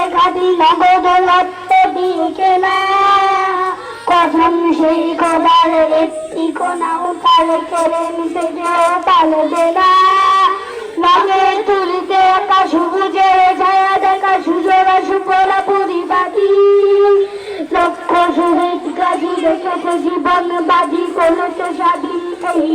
চাইছে খাদি নগদ রক্ত দিয়ে কেনা। কখন সেই খোদার একটি কোনাও তালে কেড়ে নিতে তালে দেনা। রঙে তুলিতে একা সবুজের ছায়া দেখা সুজলা সুফলা পরিবাদী লক্ষ শহীদ গাজী দেখেছে জীবন বাজি করেছে স্বাধীন এই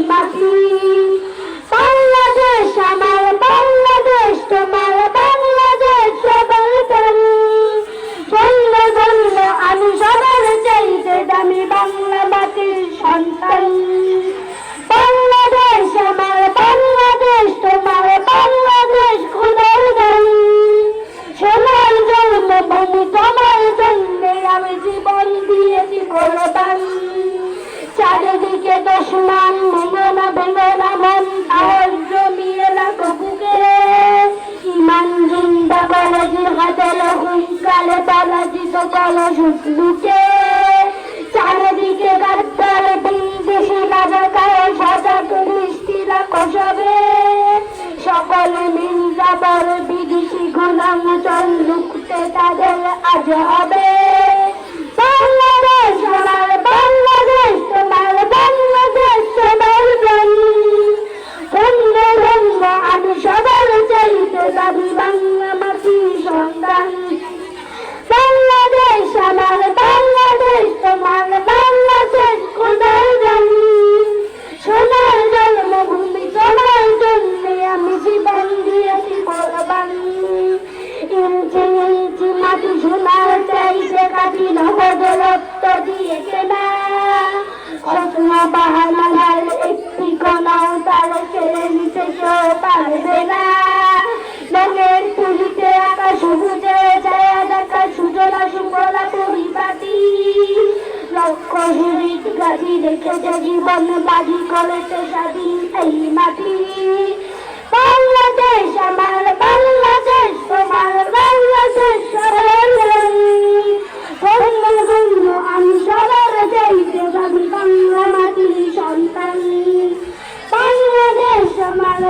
চারিদিকে দুশ্মন না ভেঙো মন আর জমিয়ে লাগো ইমান জিন্দা বলে জিহাদের হুঙ্কালে বালাজি তো বলো লুটে হবে। কসমা বাহানার একটি কণাও তার ছেড়ে নিতে কেউ পারবে না। রঙের তুলিতে আঁকা সবুজে ছায়া দেখা সুজলা সুফলা পরিপাটি। লক্ষ শহীদ গাড়ি রেখেছে জীবন বাজি করেছে স্বাধীন এই মাটি।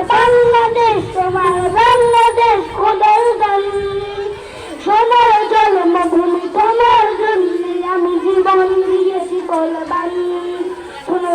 বাংলাদেশ তোমার বাংলাদেশ খোদার সোনার জন্মভূমি তোমার জন্য আমি জীবন দিয়েছি কলবান শোনো